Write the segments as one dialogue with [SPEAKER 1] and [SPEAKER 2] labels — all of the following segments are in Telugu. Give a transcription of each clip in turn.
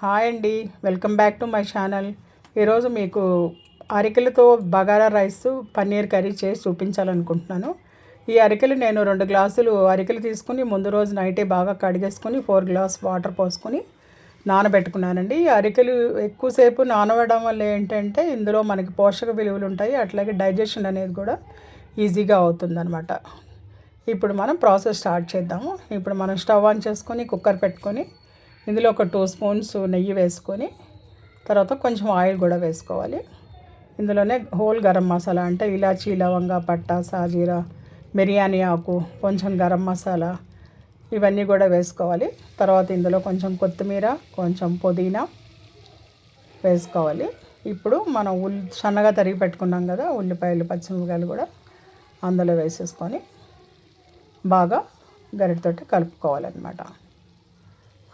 [SPEAKER 1] హాయ్ అండి. Welcome back to my channel. ఈరోజు మీకు అరికెలతో బగారా రైస్ పన్నీర్ కర్రీ చేసి చూపించాలనుకుంటున్నాను. ఈ అరికెలు నేను రెండు గ్లాసులు అరికెలు తీసుకుని ముందు రోజు నైటే బాగా కడిగేసుకుని ఫోర్ గ్లాస్ వాటర్ పోసుకొని నానబెట్టుకున్నానండి. ఈ అరికెలు ఎక్కువసేపు నానబడడం వల్ల ఏంటంటే ఇందులో మనకి పోషక విలువలు ఉంటాయి. అట్లాగే డైజెషన్ అనేది కూడా ఈజీగా అవుతుందన్నమాట. ఇప్పుడు మనం ప్రాసెస్ స్టార్ట్ చేద్దాము. ఇప్పుడు మనం స్టవ్ ఆన్ చేసుకొని కుక్కర్ పెట్టుకొని ఇందులో ఒక టూ స్పూన్స్ నెయ్యి వేసుకొని తర్వాత కొంచెం ఆయిల్ కూడా వేసుకోవాలి. ఇందులోనే హోల్ గరం మసాలా అంటే ఇలాచీ లవంగ పట్ట సాజీరా బిర్యానీ ఆకు కొంచెం గరం మసాలా ఇవన్నీ కూడా వేసుకోవాలి. తర్వాత ఇందులో కొంచెం కొత్తిమీర కొంచెం పుదీనా వేసుకోవాలి. ఇప్పుడు మనం ఉల్లి సన్నగా తరిగి పెట్టుకున్నాం కదా ఉల్లిపాయలు పచ్చిమిరపకాయలు కూడా అందులో వేసేసుకొని బాగా గరిటతోటి కలుపుకోవాలన్నమాట.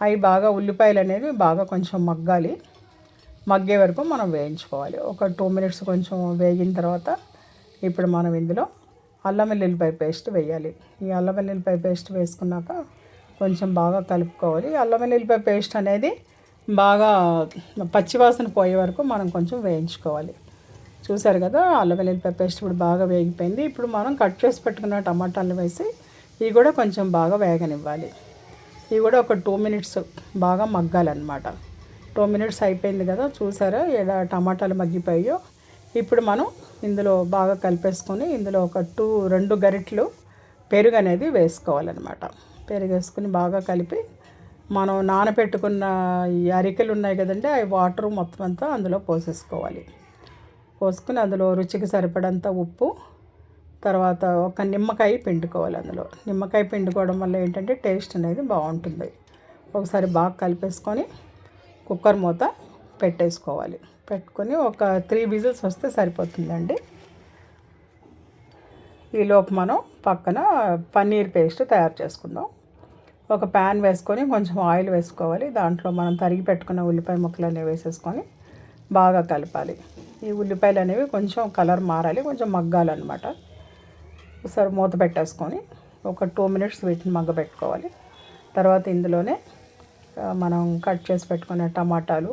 [SPEAKER 1] అవి బాగా ఉల్లిపాయలు అనేవి బాగా కొంచెం మగ్గాలి. మగ్గే వరకు మనం వేయించుకోవాలి. ఒక టూ మినిట్స్ కొంచెం వేగిన తర్వాత ఇప్పుడు మనం ఇందులో అల్లం వెల్లుల్లిపాయ పేస్ట్ వేయాలి. ఈ అల్లం వెల్లుల్లిపాయ పేస్ట్ వేసుకున్నాక కొంచెం బాగా కలుపుకోవాలి. అల్లం వెల్లుల్లిపాయ పేస్ట్ అనేది బాగా పచ్చివాసన పోయే వరకు మనం కొంచెం వేయించుకోవాలి. చూసారు కదా అల్లం వెల్లుల్లిపాయ పేస్ట్ ఇప్పుడు బాగా వేగిపోయింది. ఇప్పుడు మనం కట్ చేసి పెట్టుకున్న టమాటాలు వేసి ఇవి కూడా కొంచెం బాగా వేగనివ్వాలి. ఇవి కూడా ఒక టూ మినిట్స్ బాగా మగ్గాలన్నమాట. టూ మినిట్స్ అయిపోయింది కదా చూసారా? ఎలా టమాటాలు మగ్గిపోయాయో? ఇప్పుడు మనం ఇందులో బాగా కలిపేసుకొని ఇందులో ఒక టూ రెండు గరిట్లు పెరుగు అనేది వేసుకోవాలన్నమాట. పెరుగు వేసుకుని బాగా కలిపి మనం నానబెట్టుకున్న ఈ అరికెలు ఉన్నాయి కదండి అవి వాటర్ మొత్తం అంతా అందులో పోసేసుకోవాలి. పోసుకుని అందులో రుచికి సరిపడంత ఉప్పు తర్వాత ఒక నిమ్మకాయ పిండుకోవాలి అందులో. నిమ్మకాయ పిండుకోవడం వల్ల ఏంటంటే టేస్ట్ అనేది బాగుంటుంది. ఒకసారి బాగా కలిపేసుకొని కుక్కర్ మూత పెట్టేసుకోవాలి. పెట్టుకొని ఒక త్రీ విజిల్స్ వస్తే సరిపోతుందండి. ఈలోపు మనం పక్కన పన్నీర్ పేస్ట్ తయారు చేసుకుందాం. ఒక ప్యాన్ వేసుకొని కొంచెం ఆయిల్ వేసుకోవాలి. దాంట్లో మనం తరిగి పెట్టుకున్న ఉల్లిపాయ ముక్కలు అనేవి వేసేసుకొని బాగా కలపాలి. ఈ ఉల్లిపాయలు అనేవి కొంచెం కలర్ మారాలి. కొంచెం మగ్గాలన్నమాట. ఒకసారి మూత పెట్టేసుకొని ఒక టూ మినిట్స్ వీటిని మగ్గ పెట్టుకోవాలి. తర్వాత ఇందులోనే మనం కట్ చేసి పెట్టుకున్న టమాటాలు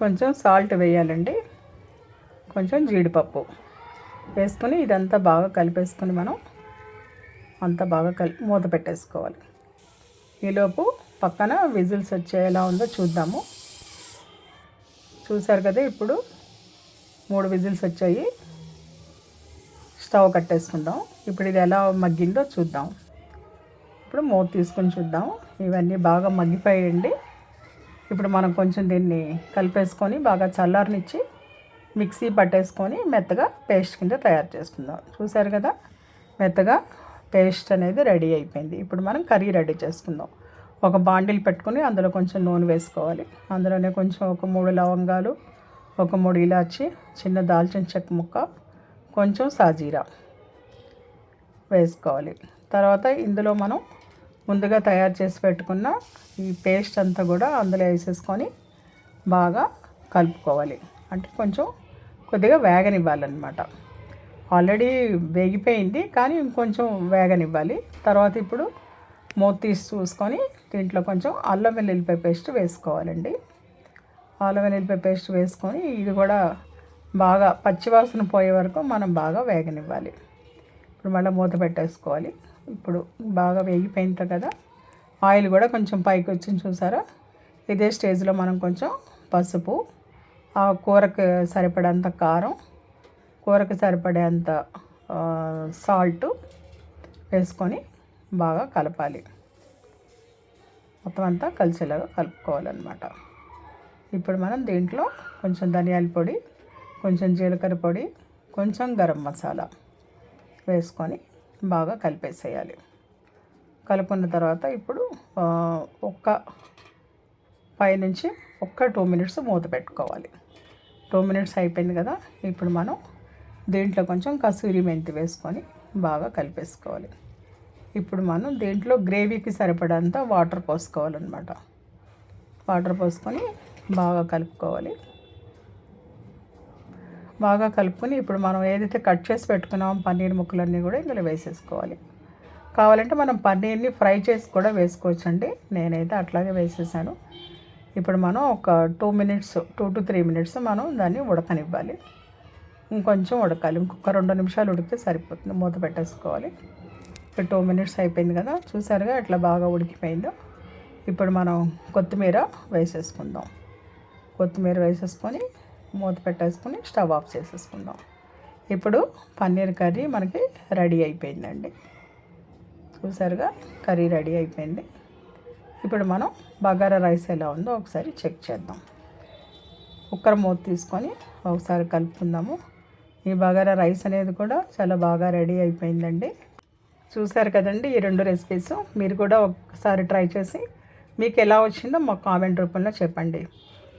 [SPEAKER 1] కొంచెం సాల్ట్ వేయాలండి. కొంచెం జీడిపప్పు వేసుకొని ఇదంతా బాగా కలిపేసుకొని మనం అంతా బాగా కలి మూత పెట్టేసుకోవాలి. ఈలోపు పక్కన విజిల్స్ వచ్చే ఎలా ఉందో చూద్దాము. చూసారు కదా ఇప్పుడు మూడు విజిల్స్ వచ్చాయి. స్టవ్ కట్టేసుకుందాం. ఇప్పుడు ఇది ఎలా మగ్గిందో చూద్దాం. ఇప్పుడు మూత తీసుకొని చూద్దాం. ఇవన్నీ బాగా మగ్గిపోయండి. ఇప్పుడు మనం కొంచెం దీన్ని కలిపేసుకొని బాగా చల్లారనిచ్చి మిక్సీ పట్టేసుకొని మెత్తగా పేస్ట్ కింద తయారు చేసుకుందాం. చూసారు కదా? మెత్తగా పేస్ట్ అనేది రెడీ అయిపోయింది. ఇప్పుడు మనం కర్రీ రెడీ చేసుకుందాం. ఒక బాండిల్ పెట్టుకొని అందులో కొంచెం నూనె వేసుకోవాలి. అందులోనే కొంచెం ఒక మూడు లవంగాలు ఒక మూడు ఇలాచి చిన్న దాల్చిన చెక్క ముక్క కొంచెం సాజీరా వేసుకోవాలి. తర్వాత ఇందులో మనం ముందుగా తయారు చేసి పెట్టుకున్న ఈ పేస్ట్ అంతా కూడా అందులో వేసేసుకొని బాగా కలుపుకోవాలి. అంటే కొంచెం కొద్దిగా వేగనివ్వాలన్నమాట. ఆల్రెడీ వేగిపోయింది కానీ ఇంకొంచెం వేగనివ్వాలి. తర్వాత ఇప్పుడు మూత తీసి చూసుకొని దీంట్లో కొంచెం అల్లం వెల్లుల్లిపాయ పేస్ట్ వేసుకోవాలండి. అల్లం వెల్లుల్లిపాయ పేస్ట్ వేసుకొని ఇది కూడా బాగా పచ్చివాసన పోయే వరకు మనం బాగా వేగనివ్వాలి. ఇప్పుడు మళ్ళీ మూత పెట్టేసుకోవాలి. ఇప్పుడు బాగా వేగిపోయింది కదా ఆయిల్ కూడా కొంచెం పైకి వచ్చింది చూసారా? ఇదే స్టేజ్లో మనం కొంచెం పసుపు ఆ కూరకు సరిపడేంత కారం కూరకు సరిపడేంత సాల్ట్ వేసుకొని బాగా కలపాలి. మొత్తం అంతా కలిసేలాగా కలుపుకోవాలన్నమాట. ఇప్పుడు మనం దీంట్లో కొంచెం ధనియాల పొడి కొంచెం జీలకర్ర పొడి కొంచెం గరం మసాలా వేసుకొని బాగా కలిపేసేయాలి. కలుపుకున్న తర్వాత ఇప్పుడు ఒక్క పైనుంచి ఒక్క టూ మినిట్స్ మూత పెట్టుకోవాలి. టూ మినిట్స్ అయిపోయింది కదా ఇప్పుడు మనం దీంట్లో కొంచెం కసూరి మెంతి వేసుకొని బాగా కలిపేసుకోవాలి. ఇప్పుడు మనం దీంట్లో గ్రేవీకి సరిపడంత వాటర్ పోసుకోవాలన్నమాట. వాటర్ పోసుకొని బాగా కలుపుకోవాలి. బాగా కలుపుకొని ఇప్పుడు మనం ఏదైతే కట్ చేసి పెట్టుకున్నామో పన్నీర్ ముక్కలన్నీ కూడా ఇందులో వేసేసుకోవాలి. కావాలంటే మనం పన్నీర్ని ఫ్రై చేసి కూడా వేసుకోవచ్చండి. నేనైతే అట్లాగే వేసేసాను. ఇప్పుడు మనం ఒక two minutes two to three minutes మనం దాన్ని ఉడకనివ్వాలి. ఇంకొంచెం ఉడకాలి. ఇంకొక రెండు నిమిషాలు ఉడికితే సరిపోతుంది. మూత పెట్టేసుకోవాలి. ఇప్పుడు టూ మినిట్స్ అయిపోయింది కదా. చూసారుగా ఎట్లా బాగా ఉడికిపోయిందో. ఇప్పుడు మనం కొత్తిమీర వేసేసుకుందాం. కొత్తిమీర వేసేసుకొని మూత పెట్టేసుకొని స్టవ్ ఆఫ్ చేసేసుకుందాం. ఇప్పుడు పన్నీర్ కర్రీ మనకి రెడీ అయిపోయిందండి. చూసారుగా? కర్రీ రెడీ అయిపోయింది. ఇప్పుడు మనం బగారా రైస్ ఎలా ఉందో ఒకసారి చెక్ చేద్దాం. కుక్కర్ మూత తీసుకొని ఒకసారి కలుపుకుందాము. ఈ బగారా రైస్ అనేది కూడా చాలా బాగా రెడీ అయిపోయిందండి. చూసారు కదండి ఈ రెండు రెసిపీస్? మీరు కూడా ఒకసారి ట్రై చేసి మీకు ఎలా వచ్చిందో మా కామెంట్ రూపంలో చెప్పండి.